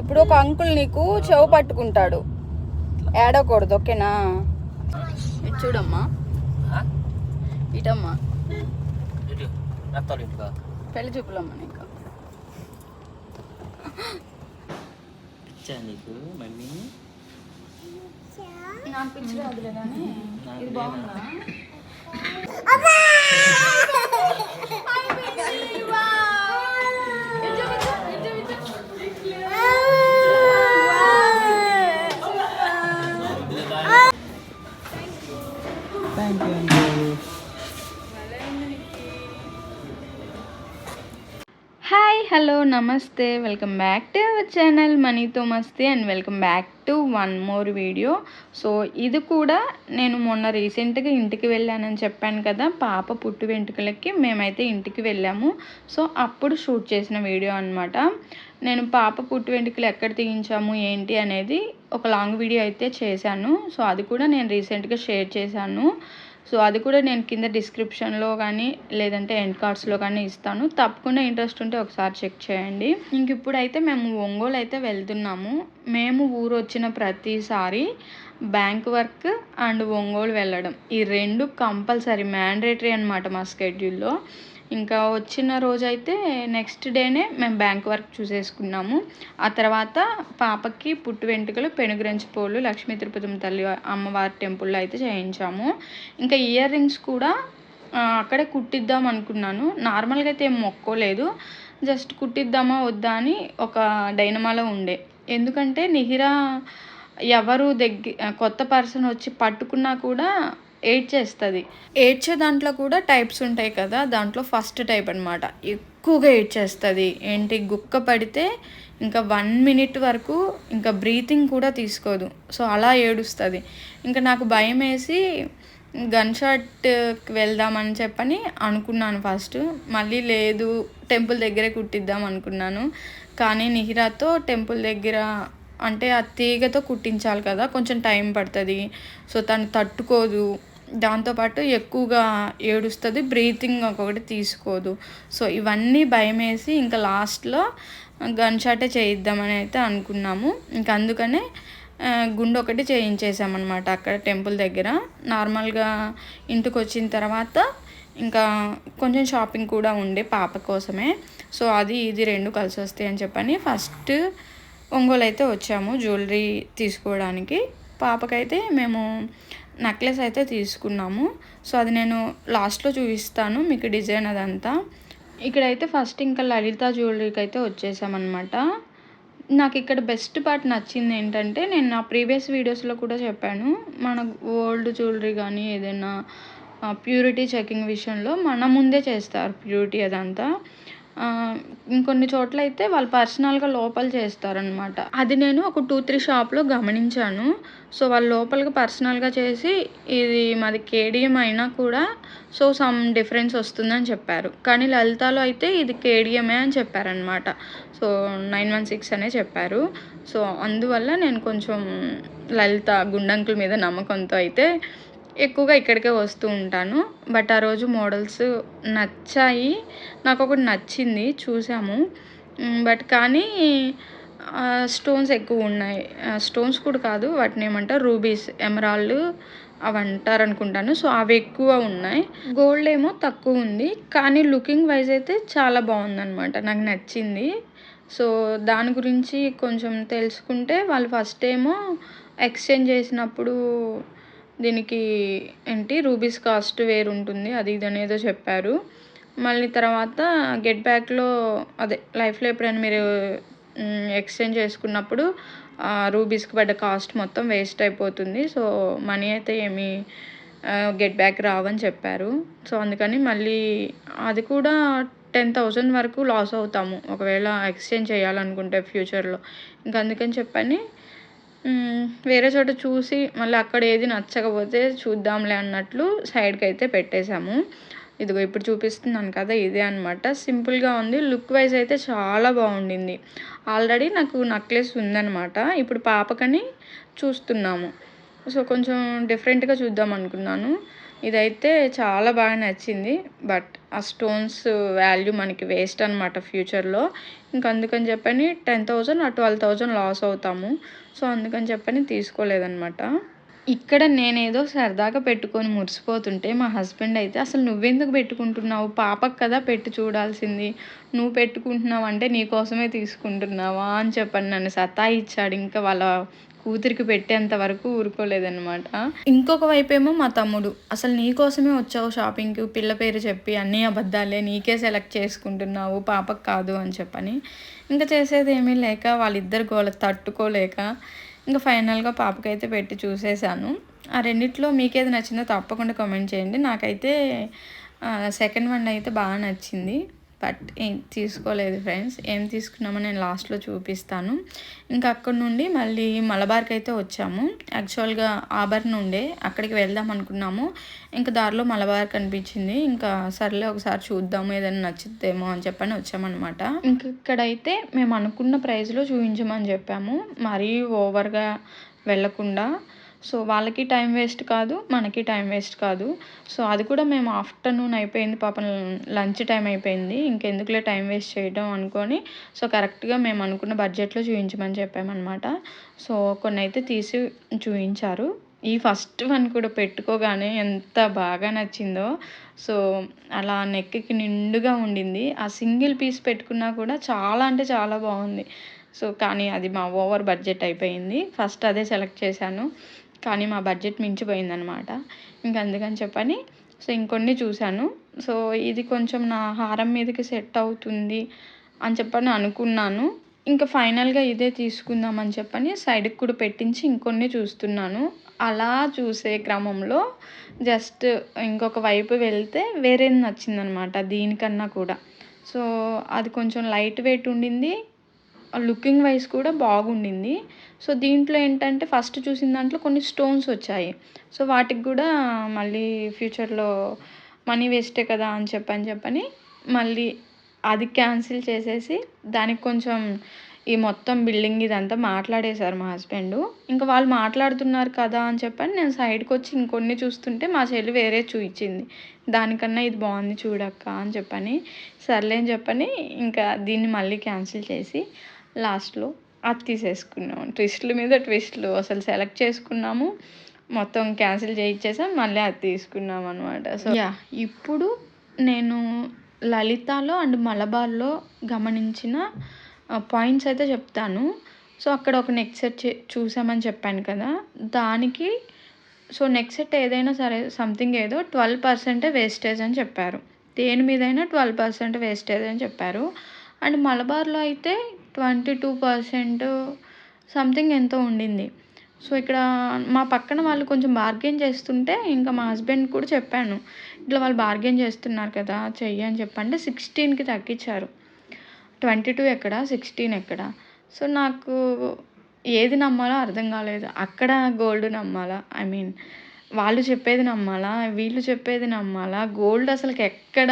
ఇప్పుడు ఒక అంకుల్ నీకు చెవు పట్టుకుంటాడు. ఏడవకూడదు ఓకేనా? చూడమ్మా? ఇటమ్మా. పెళ్ళి చూపులమ్మా నీకు. నీకు మమ్మీ? నాకు పిచ్చి రాదులే కానీ. ఇది? బాగుందా? హలో నమస్తే. Welcome back to our channel మనీతో మస్తే and welcome back to one more video. So ఇది కూడా నేను మొన్న రీసెంట్గా ఇంటికి వెళ్ళానని చెప్పాను కదా పాప పుట్టు వెంట్రుకలకి మేమైతే ఇంటికి వెళ్ళాము. సో అప్పుడు షూట్ చేసిన వీడియో అనమాట నేను పాప పుట్టు వెంట్రుకలు ఎక్కడ తీయించాము ఏంటి అనేది ఒక లాంగ్ వీడియో అయితే చేశాను. సో అది కూడా నేను రీసెంట్గా షేర్ చేశాను. సో అది కూడా నేను కింద డిస్క్రిప్షన్లో కానీ లేదంటే ఎండ్ కార్డ్స్లో కానీ ఇస్తాను. తప్పకుండా ఇంట్రెస్ట్ ఉంటే ఒకసారి చెక్ చేయండి. ఇంక ఇప్పుడైతే మేము ఒంగోలు అయితే వెళ్తున్నాము. మేము ఊరు వచ్చిన ప్రతిసారి బ్యాంక్ వర్క్ అండ్ ఒంగోలు వెళ్ళడం. ఈ రెండు కంపల్సరీ మ్యాండేటరీ అనమాట మా స్కెడ్యూల్లో ఇంకా వచ్చిన రోజైతే నెక్స్ట్ డేనే మేము బ్యాంక్ వర్క్ చూసేసుకున్నాము. ఆ తర్వాత పాపకి పుట్టు వెంట్రుకలు పెనుగురంచి పోలు లక్ష్మీ తిరుపతి తల్లి అమ్మవారి టెంపుల్లో అయితే చేయించాము. ఇంకా ఇయర్ రింగ్స్ కూడా అక్కడే కుట్టిద్దాం అనుకున్నాను. నార్మల్గా అయితే ఏం మొక్కోలేదు. జస్ట్ కుట్టిద్దామా వద్దా అని ఒక డైనమాలో ఉండే. ఎందుకంటే నిహిరా ఎవరు దగ్గర కొత్త పర్సన్ వచ్చి పట్టుకున్నా కూడా ఏడ్చేస్తుంది. ఏడ్చే దాంట్లో కూడా టైప్స్ ఉంటాయి కదా దాంట్లో ఫస్ట్ టైప్ అనమాట ఎక్కువగా ఏడ్చేస్తుంది. ఏంటి? గుక్క పడితే ఇంకా వన్ మినిట్ వరకు ఇంకా బ్రీతింగ్ కూడా తీసుకోదు. సో అలా ఏడుస్తుంది. ఇంకా నాకు భయం వేసి గన్ షాట్కి వెళ్దామని చెప్పని అనుకున్నాను ఫస్ట్. మళ్ళీ లేదు టెంపుల్ దగ్గరే కుట్టిద్దాం అనుకున్నాను. కానీ నిహిరాతో టెంపుల్ దగ్గర అంటే ఆ తీగతో కుట్టించాలి కదా కొంచెం టైం పడుతుంది. సో తను తట్టుకోదు. దాంతోపాటు ఎక్కువగా ఏడుస్తుంది బ్రీతింగ్ ఒకటి తీసుకోదు. సో ఇవన్నీ భయం వేసి ఇంకా లాస్ట్లో గన్ షాటే చేయిద్దామని అయితే అనుకున్నాము. ఇంకా అందుకనే గుండు ఒకటి చేయించేసామన్నమాట అక్కడ టెంపుల్ దగ్గర. నార్మల్గా ఇంటికి వచ్చిన తర్వాత ఇంకా కొంచెం షాపింగ్ కూడా ఉండే పాప కోసమే. సో అది ఇది రెండు కలిసి వస్తాయి అని చెప్పని ఫస్ట్ ఒంగోలు అయితే వచ్చాము జ్యువెలరీ తీసుకోవడానికి. పాపకైతే మేము నెక్లెస్ అయితే తీసుకున్నాము. సో అది నేను లాస్ట్లో చూపిస్తాను మీకు డిజైన్ అదంతా. ఇక్కడైతే ఫస్ట్ ఇంకా లలిత జ్యువెలరీకి అయితే వచ్చేసామన్నమాట. నాకు ఇక్కడ బెస్ట్ పార్ట్ నచ్చింది ఏంటంటే నేను నా ప్రీవియస్ వీడియోస్లో కూడా చెప్పాను. మన ఓల్డ్ జ్యువెలరీ కానీ ఏదైనా ప్యూరిటీ చెకింగ్ విషయంలో మన ముందే చేస్తారు ప్యూరిటీ అదంతా. ఇంకొన్ని చోట్ల అయితే వాళ్ళు పర్సనల్గా లోపల చేస్తారనమాట అది నేను ఒక టూ త్రీ షాప్లో గమనించాను. సో వాళ్ళు లోపలికి పర్సనల్గా చేసి ఇది మాది కేడిఎం అయినా కూడా సో సమ్ డిఫరెన్స్ వస్తుందని చెప్పారు. కానీ లలితాలో అయితే ఇది కేడిఎమే అని చెప్పారనమాట సో నైన్ వన్ సిక్స్ అనే చెప్పారు. సో అందువల్ల నేను కొంచెం లలిత గుండంకుల మీద నమ్మకంతో అయితే ఎక్కువగా ఇక్కడికే వస్తూ ఉంటాను. బట్ ఆ రోజు మోడల్స్ నచ్చాయి. నాకు ఒకటి నచ్చింది చూసాము. బట్ కానీ స్టోన్స్ ఎక్కువ ఉన్నాయి. స్టోన్స్ కూడా కాదు వాటిని ఏమంటారు? రూబీస్ ఎమరాల్డ్ అవి అంటారు అనుకుంటాను సో అవి ఎక్కువ ఉన్నాయి. గోల్డ్ ఏమో తక్కువ ఉంది. కానీ లుకింగ్ వైజ్ అయితే చాలా బాగుందనమాట నాకు నచ్చింది. సో దాని గురించి కొంచెం తెలుసుకుంటే వాళ్ళు ఫస్ట్ ఏమో ఎక్స్చేంజ్ చేసినప్పుడు దీనికి ఏంటి? రూబీస్ కాస్ట్ వేరు ఉంటుంది. అది ఇది అనేదో చెప్పారు. మళ్ళీ తర్వాత గెట్ బ్యాక్లో అదే లైఫ్లో ఎప్పుడైనా మీరు ఎక్స్చేంజ్ చేసుకున్నప్పుడు రూబీస్కి పడ్డ కాస్ట్ మొత్తం వేస్ట్ అయిపోతుంది. సో మనీ అయితే ఏమీ గెట్ బ్యాక్ రావని చెప్పారు. సో అందుకని మళ్ళీ అది కూడా టెన్ థౌజండ్ వరకు లాస్ అవుతాము. ఒకవేళ ఎక్స్చేంజ్ చేయాలనుకుంటే ఫ్యూచర్లో. ఇంకా అందుకని చెప్పని వేరే చోట చూసి మళ్ళీ అక్కడ ఏది నచ్చకపోతే చూద్దాంలే అన్నట్లు సైడ్కి అయితే పెట్టేశాము. ఇదిగో ఇప్పుడు చూపిస్తున్నాను కదా ఇదే అనమాట సింపుల్గా ఉంది. లుక్ వైజ్ అయితే చాలా బాగుండింది. ఆల్రెడీ నాకు నెక్లెస్ ఉందనమాట ఇప్పుడు పాపకని చూస్తున్నాము. సో కొంచెం డిఫరెంట్గా చూద్దాం అనుకున్నాను. ఇదైతే చాలా బాగా నచ్చింది. బట్ ఆ స్టోన్స్ వాల్యూ మనకి వేస్ట్ అనమాట ఫ్యూచర్లో. ఇంకా అందుకని చెప్పని టెన్ థౌజండ్ ఆ ట్వెల్వ్ థౌజండ్ లాస్ అవుతాము. సో అందుకని చెప్పని తీసుకోలేదనమాట ఇక్కడ నేనేదో సరదాగా పెట్టుకొని మురిసిపోతుంటే మా హస్బెండ్ అయితే అసలు నువ్వెందుకు పెట్టుకుంటున్నావు? పాపకు కదా పెట్టి చూడాల్సింది. నువ్వు పెట్టుకుంటున్నావు అంటే నీ కోసమే తీసుకుంటున్నావా? అని చెప్పని నన్ను సతాయిచ్చాడు. ఇంకా వాళ్ళ కూతురికి పెట్టేంత వరకు ఊరుకోలేదన్నమాట. ఇంకొక వైపు ఏమో మా తమ్ముడు. అసలు నీకోసమే వచ్చావు షాపింగ్కి పిల్ల పేరు చెప్పి అన్నీ అబద్ధాలే నీకే సెలెక్ట్ చేసుకుంటున్నావు పాపకు కాదు అని చెప్పని. ఇంకా చేసేది ఏమీ లేక వాళ్ళిద్దరు గోల తట్టుకోలేక ఇంకా ఫైనల్గా పాపకైతే పెట్టి చూసేసాను ఆ రెండిట్లో మీకేది నచ్చిందో తప్పకుండా కామెంట్ చేయండి. నాకైతే సెకండ్ వన్ అయితే బాగా నచ్చింది. బట్ ఏం తీసుకోలేదు ఫ్రెండ్స్. ఏం తీసుకున్నామో నేను లాస్ట్లో చూపిస్తాను. ఇంకా అక్కడ నుండి మళ్ళీ మలబార్కి అయితే వచ్చాము. యాక్చువల్గా ఆబర్ ఉండే అక్కడికి వెళ్దాం అనుకున్నాము. ఇంకా దారిలో మలబార్ కనిపించింది. ఇంకా సర్లే ఒకసారి చూద్దాము ఏదైనా నచ్చుద్దేమో అని చెప్పని వచ్చామన్నమాట. ఇంకా ఇక్కడైతే మేము అనుకున్న ప్రైస్లో చూపించమని చెప్పాము. మరీ ఓవర్గా వెళ్ళకుండా సో వాళ్ళకి టైం వేస్ట్ కాదు మనకి టైం వేస్ట్ కాదు. సో అది కూడా మేము ఆఫ్టర్నూన్ అయిపోయింది పాపం లంచ్ టైం అయిపోయింది. ఇంకెందుకులే టైం వేస్ట్ చేయడం అనుకొని సో కరెక్ట్గా మేము అనుకున్న బడ్జెట్లో చూపించమని చెప్పామన్నమాట. సో కొన్ని అయితే తీసి చూపించారు ఈ ఫస్ట్ వన్ కూడా పెట్టుకోగానే ఎంత బాగా నచ్చిందో. సో అలా నెక్కి నిండుగా ఉండింది. ఆ సింగిల్ పీస్ పెట్టుకున్నా కూడా చాలా అంటే చాలా బాగుంది. సో కానీ అది మా ఓవర్ బడ్జెట్ అయిపోయింది. ఫస్ట్ అదే సెలెక్ట్ చేశాను. కానీ మా బడ్జెట్ మించిపోయిందనమాట ఇంక అందుకని చెప్పని సో ఇంకొన్ని చూశాను. సో ఇది కొంచెం నా హారం మీదకి సెట్ అవుతుంది అని చెప్పని అనుకున్నాను. ఇంకా ఫైనల్గా ఇదే తీసుకుందాం అని చెప్పని సైడ్కి కూడా పెట్టించి ఇంకొన్ని చూస్తున్నాను. అలా చూసే క్రమంలో జస్ట్ ఇంకొక వైపు వెళ్తే వేరేది నచ్చిందనమాట దీనికన్నా కూడా. సో అది కొంచెం లైట్ వెయిట్ ఉండింది. లుకింగ్ వైజ్ కూడా బాగుండింది. సో దీంట్లో ఏంటంటే ఫస్ట్ చూసిన దాంట్లో కొన్ని స్టోన్స్ వచ్చాయి. సో వాటికి కూడా మళ్ళీ ఫ్యూచర్లో మనీ వేస్టే కదా అని చెప్పని చెప్పని మళ్ళీ అది క్యాన్సిల్ చేసేసి దానికి కొంచెం ఈ మొత్తం బిల్డింగ్ ఇదంతా మాట్లాడేశారు మా హస్బెండ్. ఇంకా వాళ్ళు మాట్లాడుతున్నారు కదా అని చెప్పని నేను సైడ్కి వచ్చి ఇంకొన్ని చూస్తుంటే మా చెల్లి వేరే చూయించింది దానికన్నా ఇది బాగుంది చూడక్క అని చెప్పని సర్లే అని చెప్పని ఇంకా దీన్ని మళ్ళీ క్యాన్సిల్ చేసి లాస్ట్లో అది తీసేసుకున్నాం. ట్విస్టుల మీద ట్విస్ట్లు అసలు సెలెక్ట్ చేసుకున్నాము. మొత్తం క్యాన్సిల్ చేయించేసాం. మళ్ళీ అది తీసుకున్నాం అనమాట సో యా. ఇప్పుడు నేను లలితాలో అండ్ మలబార్లో గమనించిన పాయింట్స్ అయితే చెప్తాను. సో అక్కడ ఒక నెక్ సెట్ చే చూసామని చెప్పాను కదా. దానికి సో నెక్ సెట్ ఏదైనా సరే సంథింగ్ ఏదో ట్వెల్వ్ పర్సెంటే వేస్టేజ్ అని చెప్పారు. దేని మీదైనా ట్వెల్వ్ పర్సెంట్ వేస్టేజ్ అని చెప్పారు. అండ్ మలబార్లో అయితే ట్వంటీ టూ పర్సెంట్ సంథింగ్ ఎంతో ఉండింది. సో ఇక్కడ మా పక్కన వాళ్ళు కొంచెం బార్గెన్ చేస్తుంటే ఇంకా మా హస్బెండ్ కూడా చెప్పాను. ఇట్లా వాళ్ళు బార్గెన్ చేస్తున్నారు కదా చెయ్యి అని చెప్పంటే సిక్స్టీన్కి తగ్గించారు. ట్వంటీ టూ ఎక్కడ? సిక్స్టీన్ ఎక్కడ? సో నాకు ఏది నమ్మాలో అర్థం కాలేదు. అక్కడ గోల్డ్ నమ్మాలా? ఐ మీన్ వాళ్ళు చెప్పేది నమ్మాలా? వీళ్ళు చెప్పేది నమ్మాలా? గోల్డ్ అసలుకి ఎక్కడ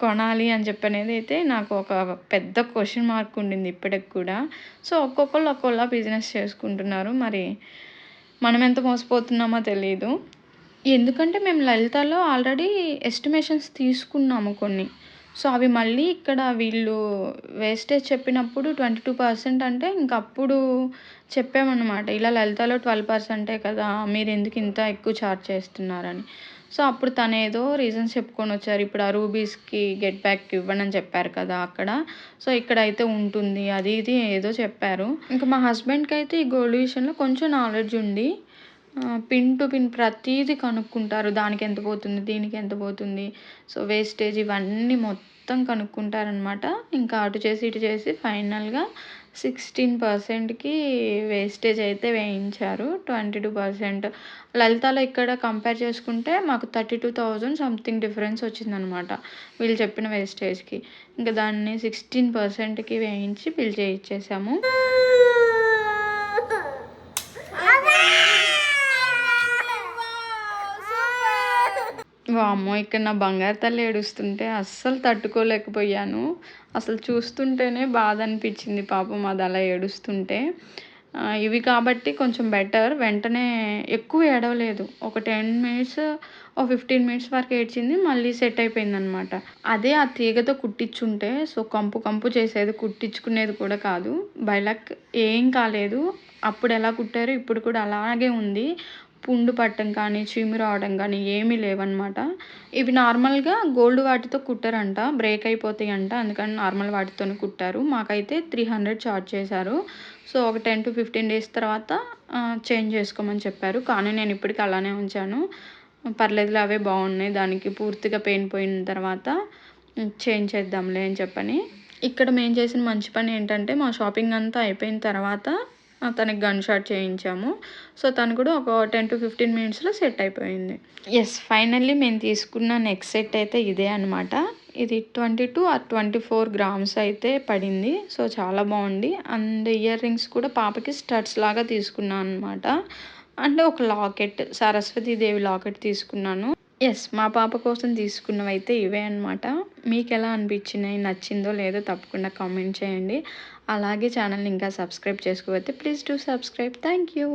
కొనాలి అని చెప్పనేది అయితే నాకు ఒక పెద్ద క్వశ్చన్ మార్క్ ఉండింది ఇప్పటికి కూడా. సో ఒక్కొక్కళ్ళు ఒక్కొక్కలా బిజినెస్ చేసుకుంటున్నారు. మరి మనం ఎంత మోసపోతున్నామో తెలియదు ఎందుకంటే మేము లలితాలో ఆల్రెడీ ఎస్టిమేషన్స్ తీసుకున్నాము కొన్ని. సో అవి మళ్ళీ ఇక్కడ వీళ్ళు వేస్టేజ్ చెప్పినప్పుడు ట్వంటీ టూ పర్సెంట్ అంటే ఇంక అప్పుడు చెప్పామన్నమాట. ఇలా లలితాలో ట్వెల్వ్ పర్సెంటే కదా మీరు ఎందుకు ఇంత ఎక్కువ ఛార్జ్ చేస్తున్నారని. సో అప్పుడు తను ఏదో రీజన్స్ చెప్పుకొని వచ్చారు. ఇప్పుడు ఆ రూబీస్కి గెట్ బ్యాక్ ఇవ్వనని చెప్పారు కదా అక్కడ. సో ఇక్కడ అయితే ఉంటుంది. అది ఇది ఏదో చెప్పారు. ఇంకా మా హస్బెండ్కి అయితే ఈ గోల్డ్ విషయంలో కొంచెం నాలెడ్జ్ ఉంది. పిన్ టు పిన్ ప్రతీది కనుక్కుంటారు. దానికి ఎంత పోతుంది దీనికి ఎంత పోతుంది. సో వేస్టేజ్ ఇవన్నీ మొత్తం కనుక్కుంటారనమాట ఇంకా అటు చేసి ఇటు చేసి ఫైనల్గా సిక్స్టీన్ పర్సెంట్కి వేస్టేజ్ అయితే వేయించారు. Twenty two percent. లలితాలో ఇక్కడ కంపేర్ చేసుకుంటే మాకు thirty two thousand something difference వచ్చిందనమాట వీళ్ళు చెప్పిన వేస్టేజ్కి ఇంకా దాన్ని సిక్స్టీన్ పర్సెంట్కి వేయించి బిల్ చేయించేసాము వామ్మో ఇక్కడ నా బంగారు తల్లి ఏడుస్తుంటే అస్సలు తట్టుకోలేకపోయాను. అసలు చూస్తుంటేనే బాధ అనిపించింది పాపం అది అలా ఏడుస్తుంటే. ఇవి కాబట్టి కొంచెం బెటర్ వెంటనే ఎక్కువ ఏడవలేదు. ఒక టెన్ మినిట్స్ ఓ ఫిఫ్టీన్ మినిట్స్ వరకు ఏడ్చింది మళ్ళీ సెట్ అయిపోయింది అనమాట అదే ఆ తీగతో కుట్టించుంటే సో కంపు కంపు చేసేది కుట్టించుకునేది కూడా కాదు. బైలక్ ఏం కాలేదు. అప్పుడు ఎలా కుట్టారో ఇప్పుడు కూడా అలాగే ఉంది. పుండు పట్టడం కానీ చీము రావడం కానీ ఏమీ లేవన్నమాట. ఇవి నార్మల్గా గోల్డ్ వాటితో కుట్టరంట బ్రేక్ అయిపోతాయి అంట అందుకని నార్మల్ వాటితోనే కుట్టారు. మాకైతే త్రీ హండ్రెడ్ చార్జ్ చేశారు. సో ఒక టెన్ టు ఫిఫ్టీన్ డేస్ తర్వాత చేంజ్ చేసుకోమని చెప్పారు. కానీ నేను ఇప్పటికి అలానే ఉంచాను. పర్లేదులే అవే బాగున్నాయి. దానికి పూర్తిగా పెయిన్ పోయిన తర్వాత చేంజ్ చేద్దాంలే అని చెప్పని. ఇక్కడ మేము చేసిన మంచి పని ఏంటంటే మా షాపింగ్ అంతా అయిపోయిన తర్వాత తనకి గన్ షాట్ చేయించాము. సో తను కూడా ఒక టెన్ టు ఫిఫ్టీన్ మినిట్స్లో సెట్ అయిపోయింది. ఎస్ ఫైనల్లీ మేము తీసుకున్న నెక్స్ట్ సెట్ అయితే ఇదే అనమాట ఇది twenty two or twenty four grams అయితే పడింది. సో చాలా బాగుంది. అండ్ ఇయర్ రింగ్స్ కూడా పాపకి స్టడ్స్ లాగా తీసుకున్నాను అనమాట అంటే ఒక లాకెట్ సరస్వతి దేవి లాకెట్ తీసుకున్నాను. ఎస్ మా పాప కోసం తీసుకున్నవి అయితే ఇవే అనమాట మీకు ఎలా అనిపించినాయి? నచ్చిందో లేదో తప్పకుండా కామెంట్ చేయండి. అలాగే ఛానల్ని ఇంకా సబ్స్క్రైబ్ చేసుకోకపోతే please to subscribe. Thank you.